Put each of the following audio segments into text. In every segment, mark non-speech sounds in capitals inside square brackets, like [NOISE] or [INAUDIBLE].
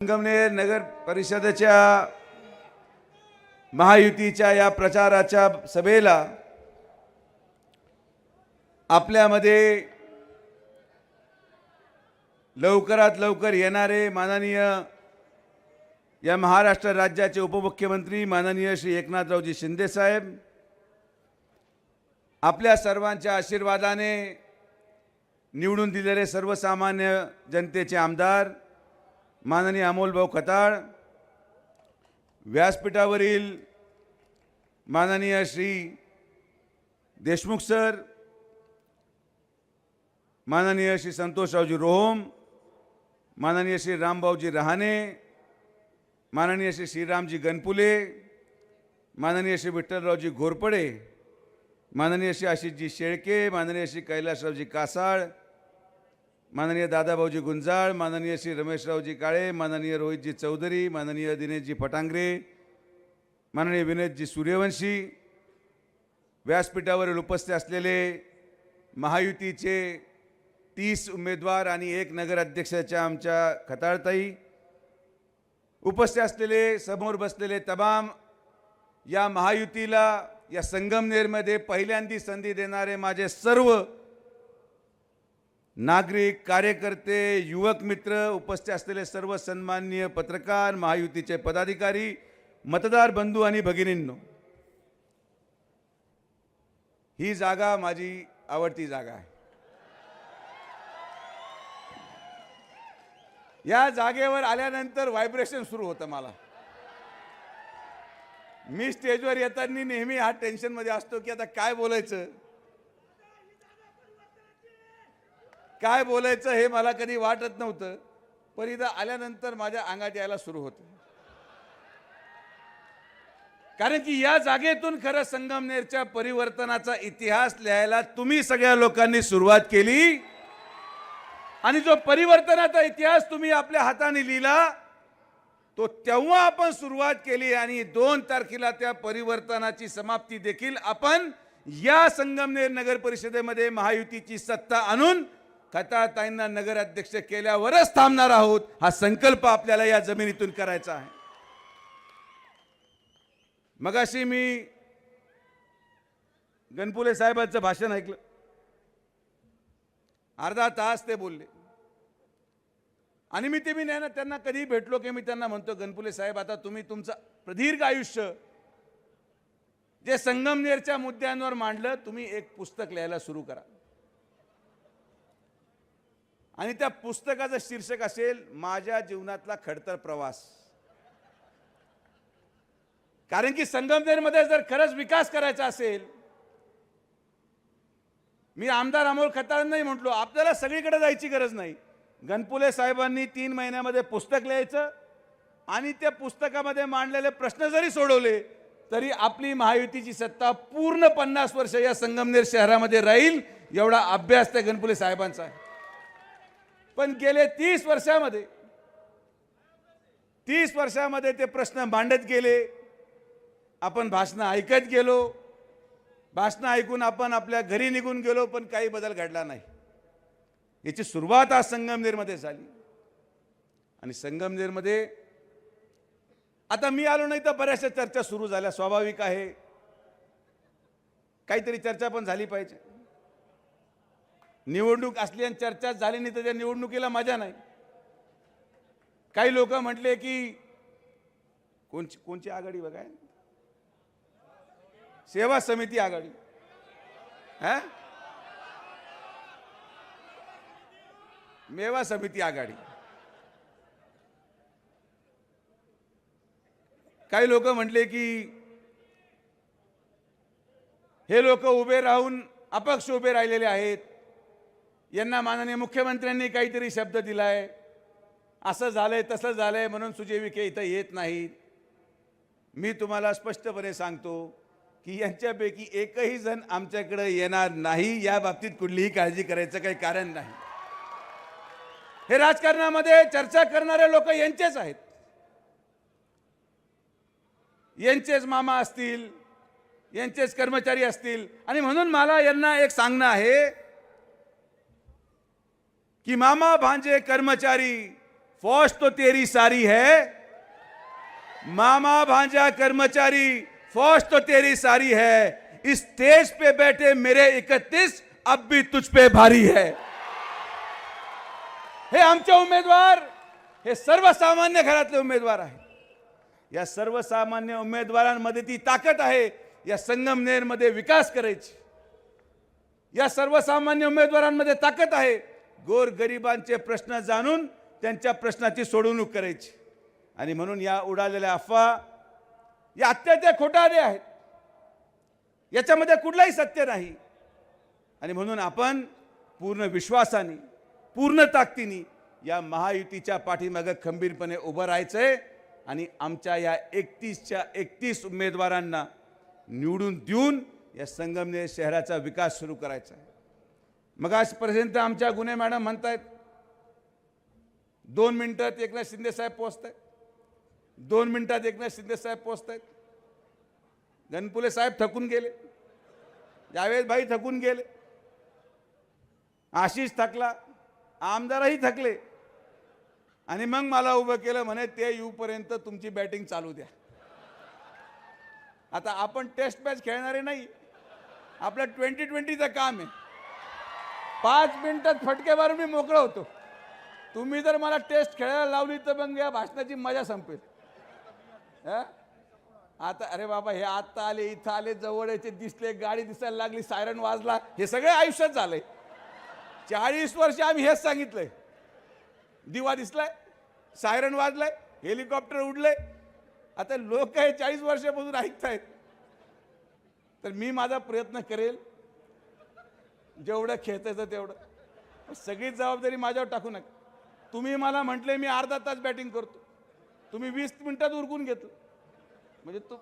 संगमनेर नगर परिषदेच्या महायुतीच्या या प्रचाराच्या सभेला आपल्यामध्ये लवकरात लवकर येणारे माननीय या महाराष्ट्र राज्याचे उपमुख्यमंत्री माननीय श्री एकनाथरावजी शिंदेसाहेब आपल्या सर्वांच्या आशीर्वादाने निवडून दिलेले सर्वसामान्य जनतेचे आमदार माननीय अमोलभाऊ खताळ व्यासपीठावरील माननीय श्री देशमुख सर माननीय श्री संतोषरावजी रोहम माननीय श्री रामभाऊजी रहाणे माननीय श्री श्रीरामजी गणपुले माननीय श्री विठ्ठलरावजी घोरपडे माननीय श्री आशिषजी शेळके माननीय श्री कैलासरावजी कासाळ माननीय दादाभाऊजी गुंजाळ माननीय श्री रमेशरावजी काळे माननीय रोहितजी चौधरी माननीय दिनेशजी फटांगरे माननीय विनोदजी सूर्यवंशी व्यासपीठावरील उपस्थित असलेले महायुतीचे तीस उमेदवार आणि एक नगराध्यक्षाच्या आमच्या खताळताई उपस्थित असलेले समोर बसलेले तमाम या महायुतीला या संगमनेरमध्ये पहिल्यांदी संधी देणारे माझे सर्व नागरिक कार्यकर्ते युवक मित्र उपस्थित असलेले सर्व सन्माननीय पत्रकार महायुतीचे पदाधिकारी मतदार बंधू आणि भगिनींनो ही जागा माझी आवडती जागा आहे. या जागेवर आल्यानंतर व्हायब्रेशन सुरू होतं मला. मी स्टेजवर येताना नेहमी हा टेन्शनमध्ये असतो की आता काय बोलायचं? काय बोलायचं हे मला कधी वाटत नव्हतं पण इथं आल्यानंतर माझ्या अंगात यायला सुरू होतं. कारण की या जागेतून खरं संगमनेरच्या परिवर्तनाचा इतिहास लिहायला तुम्ही सगळ्या लोकांनी सुरुवात केली. आणि जो परिवर्तनाचा इतिहास तुम्ही आपल्या हाताने लिहिला तो तेव्हा आपण सुरुवात केली आणि दोन तारखेला त्या परिवर्तनाची समाप्ती देखील आपण या संगमनेर नगर परिषदेमध्ये महायुतीची सत्ता आणून कथाताईंना नगराध्यक्ष केल्यावरच थांबणार आहोत. हा संकल्प आपल्याला या जमिनीतून करायचा आहे. मगाशी मी गणपुले साहेबांचं भाषण ऐकलं. अर्धा तास ते बोलले. आणि मी ते मी नाही ना त्यांना कधी भेटलो की मी त्यांना म्हणतो गणपुले साहेब आता तुम्ही तुमचं प्रदीर्घ आयुष्य जे संगमनेरच्या मुद्द्यांवर मांडलं तुम्ही एक पुस्तक लिहायला सुरू करा. आणि त्या पुस्तकाचं शीर्षक असेल माझ्या जीवनातला खडतर प्रवास. कारण की संगमनेरमध्ये जर खरंच विकास करायचा असेल मी आमदार अमोल खताळांनाही म्हटलो आपल्याला सगळीकडे जायची गरज नाही. गणपुले साहेबांनी तीन महिन्यामध्ये पुस्तक लिहायचं आणि त्या पुस्तकामध्ये मांडलेले प्रश्न जरी सोडवले तरी आपली महायुतीची सत्ता पूर्ण पन्नास वर्ष या संगमनेर शहरामध्ये राहील एवढा अभ्यास त्या गणपुले साहेबांचा आहे. पण गेले तीस वर्षामध्ये तीस वर्षामध्ये ते प्रश्न मांडत गेले. आपण भाषणं ऐकत गेलो. भाषणं ऐकून आपण आपल्या घरी निघून गेलो पण काही बदल घडला नाही. याची सुरुवात आज संगमनेरमध्ये झाली. आणि संगमनेरमध्ये आता मी आलो नाही तर बऱ्याचशा चर्चा सुरू झाल्या स्वाभाविक आहे. काहीतरी चर्चा पण झाली पाहिजे. निवडणूक असली आणि चर्चा झाली नाही तर त्या निवडणुकीला मजा नाही. काही लोक म्हटले की कोणची कोणची आघाडी बघाय? सेवा समिती आघाडी. हा? मेवा समिती आघाडी. काही लोक म्हटले की हे लोक उभे राहून अपक्ष उभे राहिलेले आहेत. यांना माननीय मुख्यमंत्र्यांनी काहीतरी शब्द दिलाय. असं झालंय तसं झालंय म्हणून सुजय विखे इथं येत नाहीत. मी तुम्हाला स्पष्टपणे सांगतो की यांच्यापैकी एकही जण आमच्याकडे येणार नाही या बाबतीत कुठलीही काळजी करायचं काही कारण नाही. हे राजकारणामध्ये चर्चा करणारे लोक यांचेच आहेत. यांचेच मामा असतील यांचेच कर्मचारी असतील. आणि म्हणून मला यांना एक सांगणं आहे कि मामा भांजे कर्मचारी फौज तो तेरी सारी है। मामा भांजा कर्मचारी फौज तो तेरी सारी है। इस तेज पे बैठे मेरे इकतीस अब भी तुझ पे भारी है। हे आमचे उमेदवार हे सर्वसामान्य घरातले उमेदवार आहे या सर्वसामान्य उमेदवारांमध्ये ती ताकद आहे या संगमनेरमध्ये विकास करायची। या सर्वसामान्य उमेदवारांमध्ये ताकद आहे गोरगरिबांचे प्रश्न जाणून त्यांच्या प्रश्नाची सोडवणूक करायची. आणि म्हणून या उडालेल्या अफवा या अत्याच्या खोटारे आहेत. याच्यामध्ये कुठलाही सत्य नाही. आणि म्हणून आपण पूर्ण विश्वासाने पूर्ण ताकदीने या महायुतीच्या पाठीमागं खंबीरपणे उभं राहायचंय आणि आमच्या या एकतीसच्या एकतीस उमेदवारांना निवडून देऊन या संगमनेर शहराचा विकास सुरू करायचा आहे. मग आजपर्यंत आमच्या गुन्हे मॅडम म्हणतायत दोन मिनिटात एकनाथ शिंदे साहेब पोहोचत आहेत दोन मिनिटात एकनाथ शिंदे साहेब पोहोचत आहेत गणपुले साहेब थकून गेले जावेद भाई थकून गेले आशिष थकला आमदारही थकले. आणि मग मला उभं केलं म्हणे ते येऊपर्यंत तुमची बॅटिंग चालू द्या. आता आपण टेस्ट मॅच खेळणारे नाही आपलं ट्वेंटी ट्वेंटीचं काम आहे. पाच मिनिटात फटके मारून मी मोकळं होतो. तुम्ही जर मला टेस्ट खेळायला लावली तर मग या भाषणाची मजा संपेल. हं? आता अरे बाबा हे आता आले इथं आले जवळ याचे दिसले गाडी दिसायला लागली सायरन वाजला हे सगळे आयुष्यात झालंय. चाळीस वर्ष आम्ही हेच सांगितलंय. दिवा दिसलाय सायरन वाजलाय हेलिकॉप्टर उडलंय. आता लोक हे चाळीस वर्षापासून ऐकतायत. तर मी माझा प्रयत्न करेल जेवढं खेळतायचं तेवढं. सगळीच जबाबदारी माझ्यावर टाकू नका. तुम्ही मला म्हटले मी अर्धा तास बॅटिंग करतो. तुम्ही वीस मिनिटात उरकून घेतलं म्हणजे तू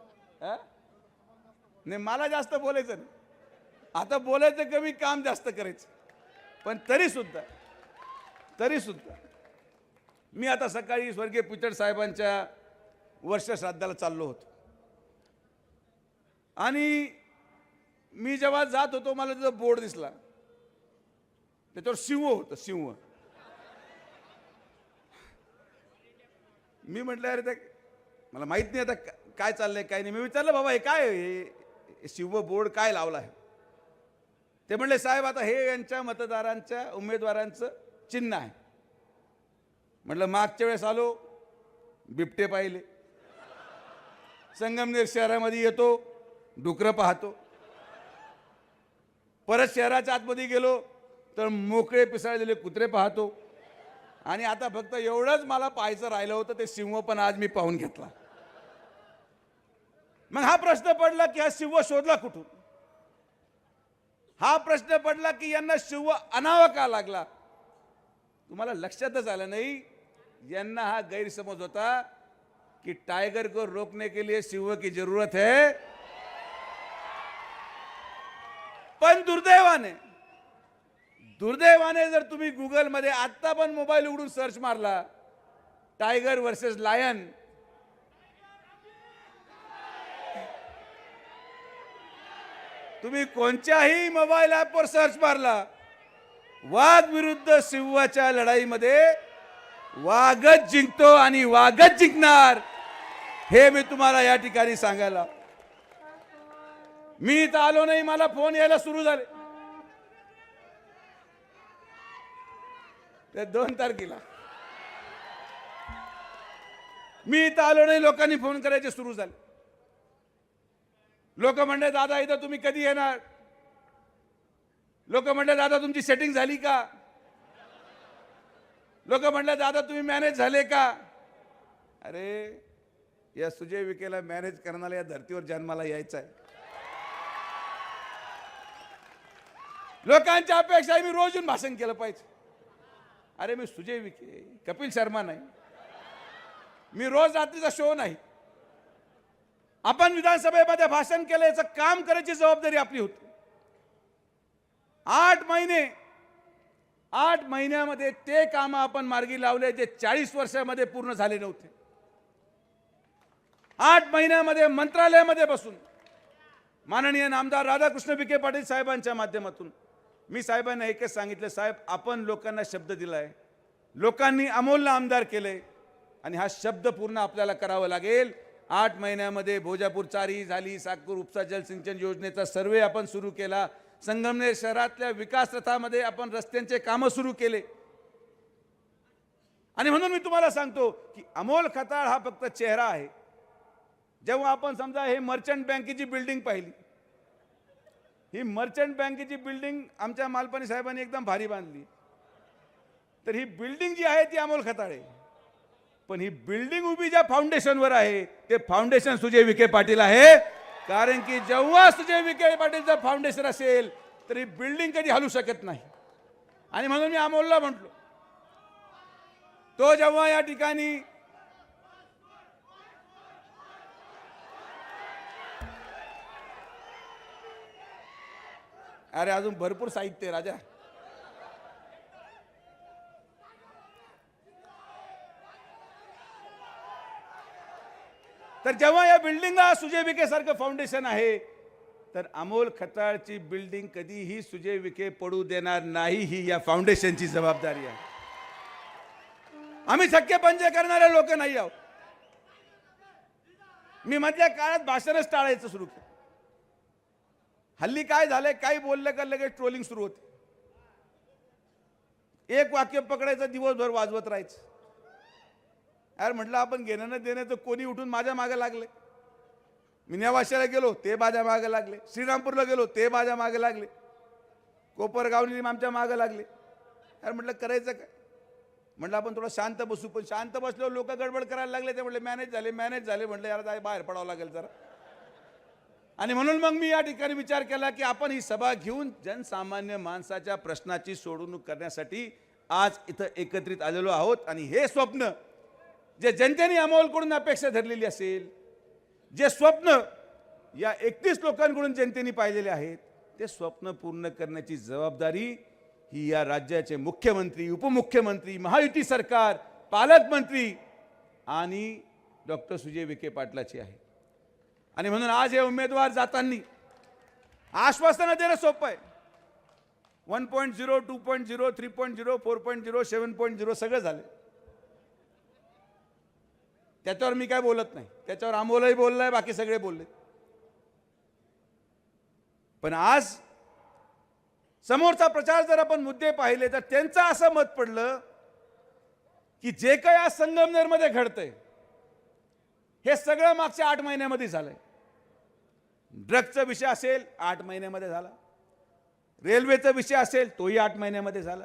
नाही मला जास्त बोलायचं नाही. आता बोलायचं कमी काम जास्त करायचं. पण तरीसुद्धा तरीसुद्धा मी आता सकाळी स्वर्गीय पिचड साहेबांच्या वर्षश्राद्धाला चाललो होतो. आणि मी जेव्हा जात होतो मला तिथं बोर्ड दिसला. त्याच्यावर सिंह होतं सिंह मी म्हटलं अरे ते मला माहीत नाही आता काय चाललंय काय नाही. मी विचारलं बाबा हे काय हे शिव बोर्ड काय लावला आहे? ते म्हणले साहेब आता हे यांच्या मतदारांच्या उमेदवारांचं चिन्ह आहे. म्हटलं मागच्या वेळेस आलो बिबटे पाहिले. संगमनेर शहरामध्ये येतो डुकरं पाहतो. परत शहराच्या आतमध्ये गेलो तर मोकळे पिसाळलेले कुत्रे पाहतो. आणि आता फक्त एवढंच मला पाहायचं राहिलं होतं ते सिंह पण आज मी पाहून घेतला. मग हा प्रश्न पडला की हा सिंह शोधला कुठून? हा प्रश्न पडला की यांना शिव अनाव का लागला? तुम्हाला लक्षातच आलं नाही? यांना हा गैरसमज होता कि टाइगर को रोकने के लिए सिंह की जरूरत है. पण दुर्दैवाने दुर्दैवाने जर तुम्ही गुगलमध्ये आत्ता पण मोबाईल उघडून सर्च मारला टायगर वर्सेस लायन. तुम्ही कोणत्याही मोबाईल ॲपवर सर्च मारला वाघ विरुद्ध सिंहाच्या लढाईमध्ये वाघच जिंकतो आणि वाघच जिंकणार हे मी तुम्हाला या ठिकाणी सांगायला. मी इथं आलो नाही मला फोन यायला सुरू झाले. त्या दोन तारखेला. मी इथं आलो नाही लोकांनी फोन करायचे सुरू झाले. लोक म्हणले दादा इथं तुम्ही कधी येणार? लोक म्हणले दादा तुमची सेटिंग झाली का? लोक म्हणले दादा तुम्ही मॅनेज झाले का? अरे या सुजय विकेला मॅनेज करणारा या धर्तीवर जन्माला यायचं आहे लोकांच्या अपेक्षा मी रोज येऊन भाषण केलं पाहिजे. अरे मी सुजय विखे कपिल शर्मा नाही. मी रोज रात्रीचा शो नाही. आपण विधानसभेमध्ये भाषण केलं याचं काम करायची जबाबदारी आपली होती. आठ महिने आठ महिन्यामध्ये ते काम आपण मार्गी लावले जे चाळीस वर्षामध्ये पूर्ण झाले नव्हते. आठ महिन्यामध्ये मंत्रालयामध्ये बसून माननीय नामदार राधाकृष्ण विखे पाटील साहेबांच्या माध्यमातून मी साहेबांना एकच सांगितलं साहेब आपण लोकांना शब्द दिला आहे लोकांनी अमोलला आमदार केले आणि हा शब्द पूर्ण आपल्याला करावं लागेल. आठ महिन्यामध्ये भोजापूर चारी झाली साकूर उपसा जलसिंचन योजनेचा सर्वे आपण सुरू केला. संगमनेर शहरातल्या विकास रथामध्ये आपण रस्त्यांचे कामं सुरू केले. आणि म्हणून मी तुम्हाला सांगतो की अमोल खताळ हा फक्त चेहरा आहे. जेव्हा आपण समजा हे मर्चंट बँकेची बिल्डिंग पाहिली ही मर्चंट बँकेची बिल्डिंग आमच्या मालपाणी साहेबांनी एकदम भारी बांधली. तर ही बिल्डिंग जी आहे ती अमोल खताळे. पण ही बिल्डिंग उभी ज्या फाउंडेशनवर आहे ते फाउंडेशन सुजय विखे पाटील आहे. कारण की जेव्हा सुजय विखे पाटीलचं फाउंडेशन असेल तर ही बिल्डिंग कधी हलू शकत नाही. आणि म्हणून मी अमोलला म्हटलो तो जेव्हा या ठिकाणी अरे अजून भरपूर साहित्य आहे राजा. तर जेव्हा या बिल्डिंगला सुजय विखे सारखं फाउंडेशन आहे तर अमोल खताळची बिल्डिंग कधीही सुजय विखे पडू देणार नाही ही या फाउंडेशनची जबाबदारी आहे. आम्ही सख्य पंजे करणारे लोक नाही आहोत. मी मधल्या काळात भाषणच टाळायचं सुरू केलं. हल्ली काय झालंय? काही बोललं का लगेच ट्रोलिंग सुरू होते. एक वाक्य पकडायचं दिवसभर वाजवत राहायचं. यार म्हटलं आपण घेणं न देणं तर कोणी उठून माझ्या मागे लागले? मी गेलो ते माझ्या मागे लागले. श्रीरामपूरला गेलो ते माझ्या मागे लागले. कोपरगावनी आमच्या मागे लागले. यार म्हटलं करायचं काय? म्हटलं आपण थोडं शांत बसू. पण शांत बसल्यावर लोक गडबड करायला लागले ते म्हटले मॅनेज झाले मॅनेज झाले. म्हटलं यार बाहेर पडावं लागेल जरा. आणि म्हणून मग मी या ठिकाणी विचार केला की आपण ही सभा घेऊन जनसामान्य माणसाच्या प्रश्नाची सोडवणूक करण्यासाठी आज इथं एकत्रित आलेलो आहोत. आणि हे स्वप्न जे जनतेने अमोलकडून अपेक्षा धरलेली असेल जे स्वप्न या एकतीस लोकांकडून जनतेने पाहिलेले आहेत ते स्वप्न पूर्ण करण्याची जबाबदारी ही या राज्याचे मुख्यमंत्री उपमुख्यमंत्री महायुती सरकार पालकमंत्री आणि डॉक्टर सुजय विखे पाटलाची आहे. आणि म्हणून आज हे उमेदवार जाताना आश्वासनं देणं सोपं आहे. One point zero two point zero three point zero four point zero seven point zero सगळं झालं. त्याच्यावर मी काय बोलत नाही. त्याच्यावर अमोलही बोललाय बाकी सगळे बोलले. पण आज समोरचा प्रचार जर आपण मुद्दे पाहिले तर त्यांचं असं मत पडलं की जे काही आज संगमनेरमध्ये घडतंय हे सगळं मागच्या आठ महिन्यामध्ये झालंय. ड्रगचा विषय असेल आठ महिन्यामध्ये झाला. रेल्वेचा विषय असेल तोही आठ महिन्यामध्ये झाला.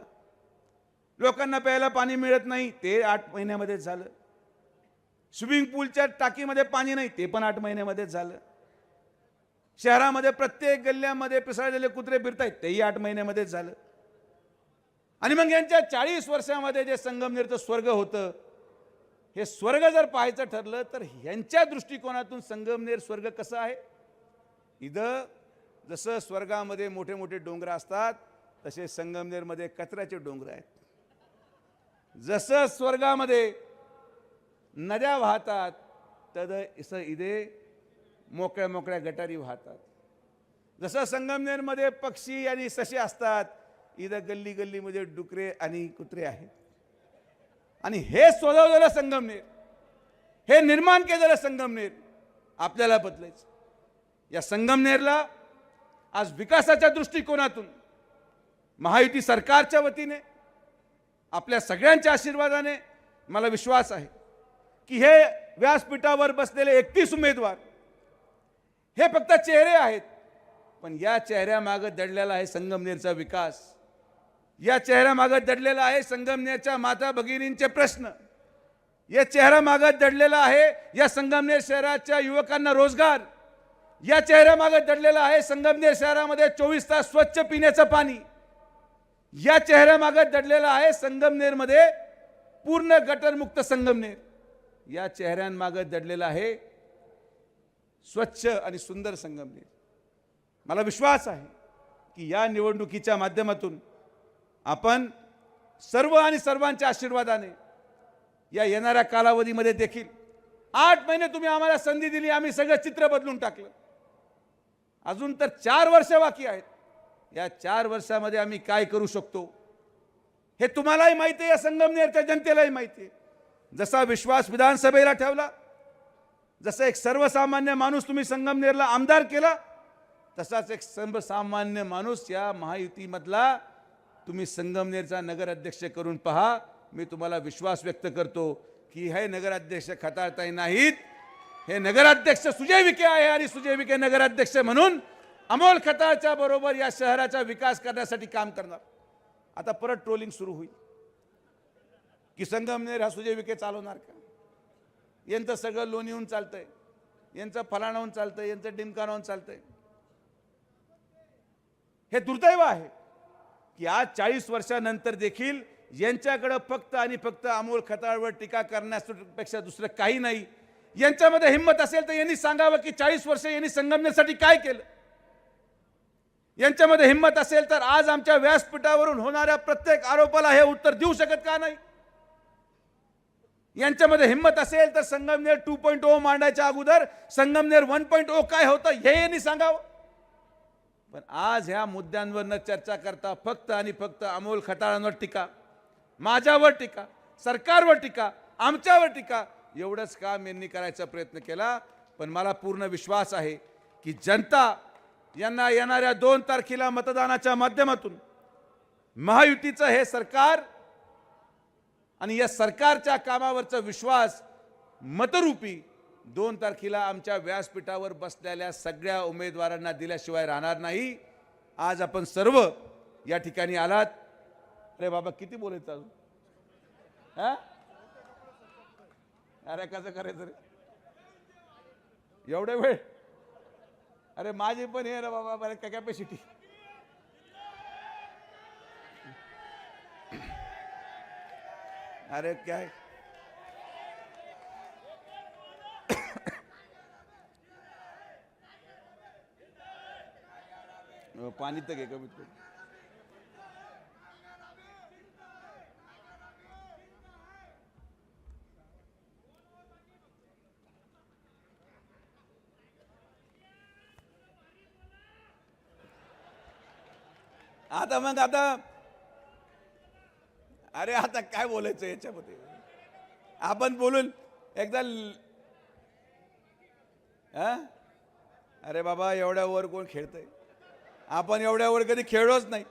लोकांना प्यायला पाणी मिळत नाही ते आठ महिन्यामध्येच झालं. स्विमिंग पूलच्या टाकीमध्ये पाणी नाही ते पण आठ महिन्यामध्येच झालं. शहरामध्ये प्रत्येक गल्ल्यामध्ये पिसाळलेले कुत्रे फिरतायत तेही आठ महिन्यामध्येच झालं. आणि मग यांच्या चाळीस वर्षामध्ये जे संगमनेरचं स्वर्ग होतं हे स्वर्ग जर पाहायचं ठरलं तर ह्यांच्या दृष्टिकोनातून संगमनेर स्वर्ग कसं आहे? इथं जसं स्वर्गामध्ये मोठे मोठे डोंगर असतात तसे संगमनेरमध्ये कचऱ्याचे डोंगर आहेत. जसं स्वर्गामध्ये नद्या वाहतात तद इसं इथे मोकळ्या मोकळ्या गटारी वाहतात. जसं संगमनेरमध्ये पक्षी आणि ससे असतात इथं गल्ली गल्लीमध्ये डुकरे आणि कुत्रे आहेत. आणि हे स्वभावलेलं संगमनेर हे निर्माण केलेलं संगमनेर आपल्याला बदलायचं. या संगमनेरला आज विकासाच्या दृष्टिकोनातून महायुती सरकारच्या वतीने आपल्या सगळ्यांच्या आशीर्वादाने मला विश्वास आहे की हे व्यासपीठावर बसलेले एकतीस उमेदवार हे फक्त चेहरे आहेत पण या चेहऱ्यामागं दडलेला आहे संगमनेरचा विकास. या चेहऱ्यामागं दडलेला आहे संगमनेरच्या माता भगिनींचे प्रश्न. या चेहऱ्यामागं दडलेला आहे या संगमनेर शहराच्या युवकांना रोजगार. या चेहऱ्यामागं दडलेलं आहे संगमनेर शहरामध्ये चोवीस तास स्वच्छ पिण्याचं पाणी. या चेहऱ्यामागं दडलेलं आहे संगमनेरमध्ये पूर्ण गटरमुक्त संगमनेर. या चेहऱ्यांमागे दडलेलं आहे स्वच्छ आणि सुंदर संगमनेर. मला विश्वास आहे की या निवडणुकीच्या माध्यमातून आपण सर्व आणि सर्वांच्या आशीर्वादाने या येणाऱ्या कालावधीमध्ये देखील आठ महिने तुम्ही आम्हाला संधी दिली आम्ही सगळं चित्र बदलून टाकलं. अजून तर चार वर्ष बाकी आहेत. या चार वर्षामध्ये आम्ही काय करू शकतो? हे तुम्हालाही माहिती आहे या संगमनेरच्या जनतेलाही माहिती आहे. जसा विश्वास विधानसभेला ठेवला जसं एक सर्वसामान्य माणूस तुम्ही संगमनेरला आमदार केला तसाच एक सर्वसामान्य माणूस या महायुतीमधला तुम्ही संगमनेरचा नगराध्यक्ष करून पहा. मी तुम्हाला विश्वास व्यक्त करतो की हे नगराध्यक्ष खताळताही नाहीत. हे नगराध्यक्ष सुजय विखे आहे आणि सुजय विखे नगराध्यक्ष म्हणून अमोल खताळच्या बरोबर या शहराचा विकास करण्यासाठी काम करणार. आता परत ट्रोलिंग सुरू होईल. की संगमनेर हा सुजय विखे चालवणार का? यांचं सगळं लोणीहून येऊन चालतंय. यांचं फलाणाहून चालतंय. यांचं डिमकानाहून चालतंय. हे दुर्दैव आहे की आज चाळीस वर्षानंतर देखील यांच्याकडं फक्त आणि फक्त अमोल खताळवर टीका करण्यापेक्षा दुसरं काही नाही. यांच्यामध्ये हिंमत असेल तर यांनी सांगावं की चाळीस वर्ष यांनी संगमनेरसाठी काय केलं? यांच्यामध्ये हिंमत असेल तर आज आमच्या व्यासपीठावरून होणाऱ्या प्रत्येक आरोपाला हे उत्तर देऊ शकत का नाही? यांच्यामध्ये हिंमत असेल तर संगमनेर टू पॉईंट ओ मांडायच्या अगोदर संगमनेर वन पॉईंट ओ काय होतं हे यांनी सांगावं. पण आज ह्या मुद्द्यांवर न चर्चा करता फक्त आणि फक्त अमोल खटाळांवर टीका माझ्यावर टीका सरकारवर टीका आमच्यावर टीका एवढंच काम यांनी करायचा प्रयत्न केला. पण मला पूर्ण विश्वास आहे की जनता यांना येणाऱ्या दोन तारखेला मतदानाच्या माध्यमातून महायुतीचं हे सरकार आणि या सरकारच्या कामावरचा विश्वास मतरूपी दोन तारखेला आमच्या व्यासपीठावर बसलेल्या सगळ्या उमेदवारांना दिल्याशिवाय राहणार नाही. आज आपण सर्व या ठिकाणी आलात. अरे बाबा किती बोलायचं अजून? हा? अरे कसं करायचं रे? एवढे वेळ? अरे माझी पण हे रे बाबा बरं काय कॅपॅसिटी अरे काय? [COUGHS] पाणी तर घे कमीत कमी. आता मग आता अरे आता काय बोलायचं याच्यामध्ये? आपण बोलून एकदा हा? अरे बाबा एवढ्या वर कोण खेळतंय? आपण एवढ्या वर कधी खेळलोच नाही.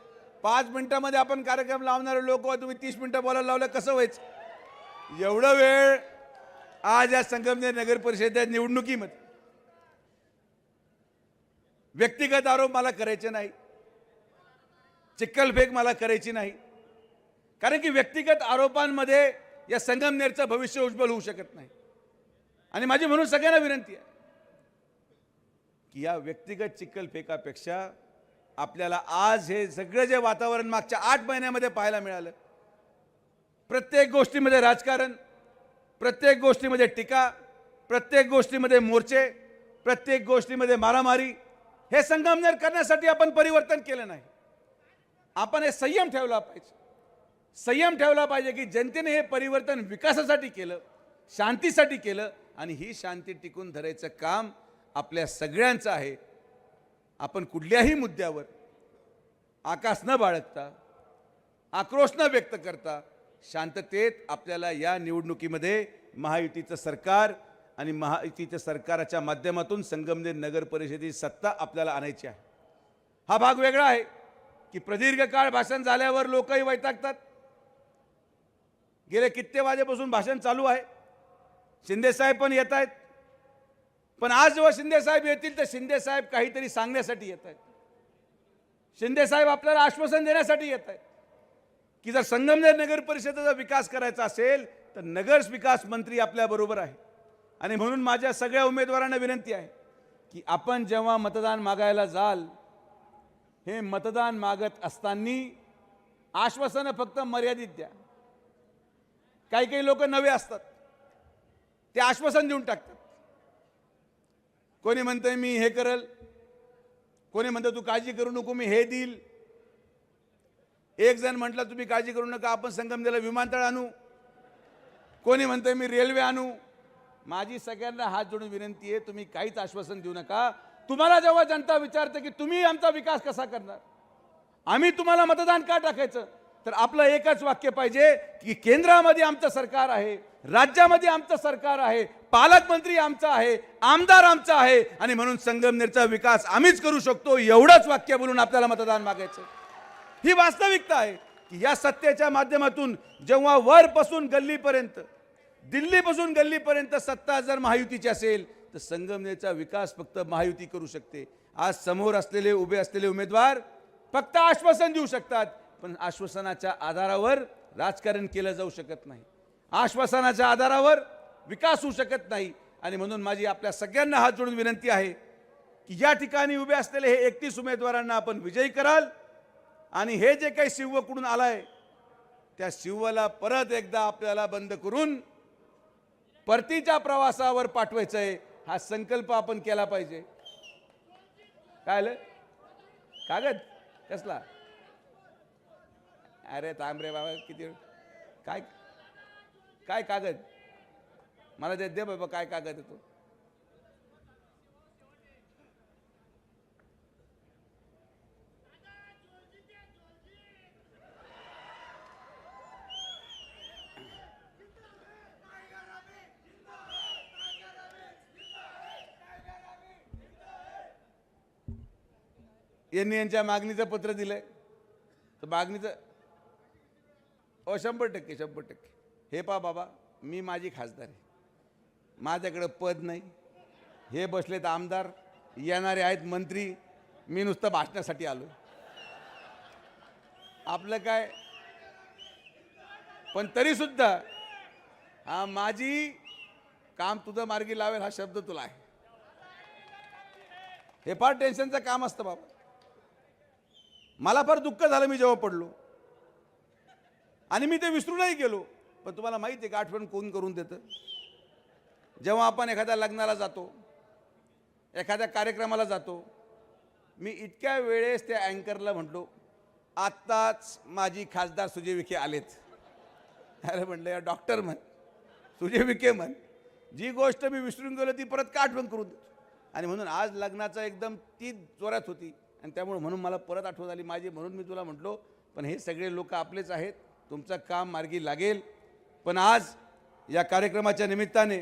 पाच मिनिटामध्ये आपण कार्यक्रम लावणारे लोक हो, तुम्ही तीस मिनिटं बोलायला लावलं कसं व्हायचं? एवढं वेळ आज या संगमनेर नगर परिषदेच्या निवडणुकीमध्ये व्यक्तिगत आरोप मला करायचे नाही. चिक्कलफेक मला करायची नाही. कारण की व्यक्तिगत आरोपांमध्ये या संगमनेरचं भविष्य उज्ज्वल होऊ शकत नाही. आणि माझी म्हणून सगळ्यांना विनंती आहे की या व्यक्तिगत चिक्कलफेकापेक्षा आपल्याला आज हे सगळं जे वातावरण मागच्या आठ महिन्यामध्ये पाहायला मिळालं प्रत्येक गोष्टीमध्ये राजकारण प्रत्येक गोष्टीमध्ये टीका प्रत्येक गोष्टीमध्ये मोर्चे प्रत्येक गोष्टीमध्ये मारामारी हे संगमनेर करण्यासाठी आपण परिवर्तन केलं नाही. आपण हे संयम ठेवला पाहिजे. संयम ठेवला पाहिजे की जनतेने हे परिवर्तन विकासासाठी केलं शांतीसाठी केलं आणि ही शांती टिकून धरायचं काम आपल्या सगळ्यांचं आहे. आपण कुठल्याही मुद्द्यावर आकाश न बाळगता आक्रोश न व्यक्त करता शांततेत आपल्याला या निवडणुकीमध्ये महायुतीचं सरकार आणि महायुतीच्या सरकाराच्या माध्यमातून संगमनेर नगर परिषदेची सत्ता आपल्याला आणायची आहे. हा भाग वेगळा आहे. की प्रदीर्घ काळ भाषण झाल्यावर लोकही वैतागतात. गेले कित्ये वाजेपासून भाषण चालू आहे. शिंदेसाहेब पण येत आहेत. पण आज जेव्हा शिंदेसाहेब येतील तर शिंदेसाहेब काहीतरी सांगण्यासाठी येत आहेत. शिंदेसाहेब आपल्याला आश्वासन देण्यासाठी येत आहेत. की जर संगमनेर नगर परिषदेचा विकास करायचा असेल तर नगर विकास मंत्री आपल्याबरोबर आहे. आणि म्हणून माझ्या सगळ्या उमेदवारांना विनंती आहे की आपण जेव्हा मतदान मागायला जाल हे मतदान मागत असताना आश्वासनं फक्त मर्यादित द्या. काही काही लोक नवे असतात. ते आश्वासन देऊन टाकतात. कोणी म्हणतंय मी हे करल कोणी म्हणतं तू काळजी करू नको मी हे देईल. एक जण म्हटलं तुम्ही काळजी करू नका आपण संगमनेरला विमानतळ आणू. कोणी म्हणतंय मी रेल्वे आणू. माझी सगळ्यांना हात जोडून विनंती आहे तुम्ही काहीच आश्वासन देऊ नका. तुम्हाला जेव्हा जनता विचारते की तुम्ही आमचा विकास कसा करणार? आम्ही तुम्हाला मतदान का टाकायचं? तर आपलं एकच वाक्य पाहिजे की केंद्रामध्ये आमचं सरकार आहे राज्यामध्ये आमचं सरकार आहे पालकमंत्री आमचा आहे आमदार आमचा आहे आणि म्हणून संगमनेरचा विकास आम्हीच करू शकतो एवढंच वाक्य बोलून आपल्याला मतदान मागायचं. ही वास्तविकता आहे की या सत्तेच्या माध्यमातून जेव्हा वरपासून गल्लीपर्यंत दिल्लीपासून गल्लीपर्यंत सत्ता जर महायुतीची असेल तर संगमनेरचा विकास फक्त महायुती करू शकते. आज समोर असलेले उभे असलेले उमेदवार फक्त आश्वासन देऊ शकतात पण आश्वासनाच्या आधारावर राजकारण केलं जाऊ शकत नाही. आश्वासनाच्या आधारावर विकास होऊ शकत नाही. आणि म्हणून माझी आपल्या सगळ्यांना हात जोडून विनंती आहे की या ठिकाणी उभे असलेले हे एकतीस उमेदवारांना आपण विजयी कराल. आणि हे जे काही शिवकडून आलाय त्या शिवला परत एकदा आपल्याला बंद करून परतीच्या प्रवासावर पाठवायचं आहे हा संकल्प आपण केला पाहिजे. काय आलं? कागद? कसला? अरे तांबरे बाबा किती काय? काय कागद? मला ते दे बाबा काय कागद येतो यांनी यांच्या मागणीचं पत्र दिलंय. तर मागणीचं हो शंभर टक्के शंभर टक्के. हे पा बाबा मी माझी खासदारी माझ्याकडं पद नाही. हे बसलेत आमदार येणारे आहेत मंत्री. मी नुसतं भाषणासाठी आलो आपलं काय? पण तरीसुद्धा हा माझी काम तुझं मार्गी लावेल हा शब्द तुला आहे. हे फार टेन्शनचं काम असतं बाबा. मला फार दुःख झालं मी जेव्हा पडलो. आणि मी ते विसरूनही गेलो. पण तुम्हाला माहिती आहे का आठवण कोण करून देतं? जेव्हा आपण एखाद्या लग्नाला जातो एखाद्या कार्यक्रमाला जातो मी इतक्या वेळेस त्या अँकरला म्हटलो आत्ताच माझी खासदार सुजय विखे आलेत. अरे म्हटलं या डॉक्टर म्हण सुजय विखे म्हण जी गोष्ट मी विसरून गेलो ती परत का आठवण करून देतो? आणि म्हणून आज लग्नाचा एकदम ती जोरात होती. आणि त्यामुळे म्हणून मला परत आठवण आली. माझी म्हणून मी तुला म्हटलो पण हे सगळे लोक आपलेच आहेत. तुमचं काम मार्गी लागेल. पण आज या कार्यक्रमाच्या निमित्ताने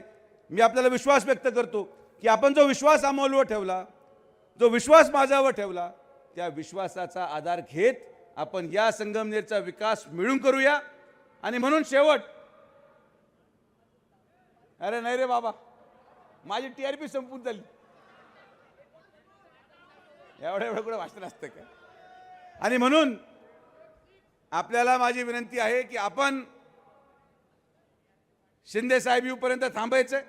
मी आपल्याला विश्वास व्यक्त करतो की आपण जो विश्वास अमोलवर ठेवला जो विश्वास माझ्यावर ठेवला त्या विश्वासाचा आधार घेत आपण या संगमनेरचा विकास मिळून करूया. आणि म्हणून शेवट अरे नाही रे बाबा माझी टी आर पी संपून झाली एवढं एवढं कुठं भाषण असतं का? आणि म्हणून आपल्याला माझी विनंती आहे की आपण शिंदे साहेब येऊपर्यंत थांबायचं.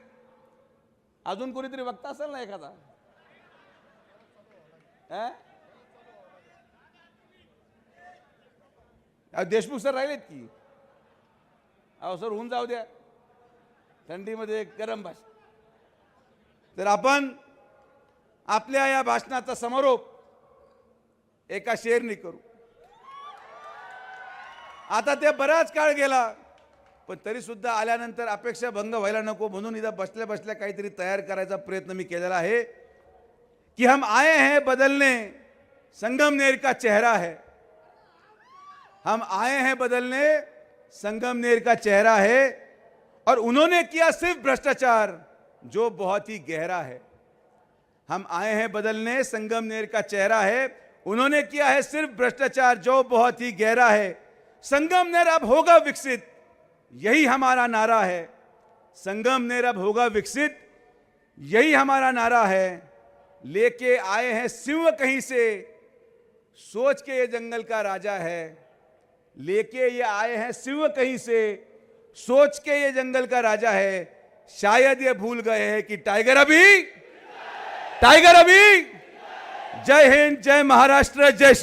अजून कोणीतरी वक्ता असेल ना एखादा? देशमुख सर राहिलेत की? अहो सर होऊन जाऊ द्या. थंडीमध्ये गरम भाषण. तर आपण आपल्या या भाषणाचा समारोप एका शेरनी करू. आता ते बराच काळ गेला पण तरीसुद्धा आल्यानंतर अपेक्षा भंग व्हायला नको म्हणून इथं बसल्या बसल्या काहीतरी तयार करायचा प्रयत्न मी केलेला आहे कि हम आए हैं बदलने संगमनेर का चेहरा है. हम आए हैं बदलने संगमनेर का चेहरा है और उन्होंने किया सिर्फ भ्रष्टाचार जो बहुत ही गहरा है। हम आए हैं बदलने, संगम नेर का चेहरा है। उन्होंने किया है सिर्फ़ भ्रष्टाचार, जो बहुत ही गहरा है। संगम नेर अब होगा विकसित, यही हमारा नारा है। संगम नेर अब होगा विकसित, यही हमारा नारा है। लेके आए हैं सिंह कहीं से, सोच के ये जंगल का राजा है। लेके ये आए हैं सिंह कहीं से, सोच के ये जंगल का राजा है। शायद ये भूल गए हैं कि टाइगर अभी टाइगर अभी। जय हिंद जय महाराष्ट्र जय श्री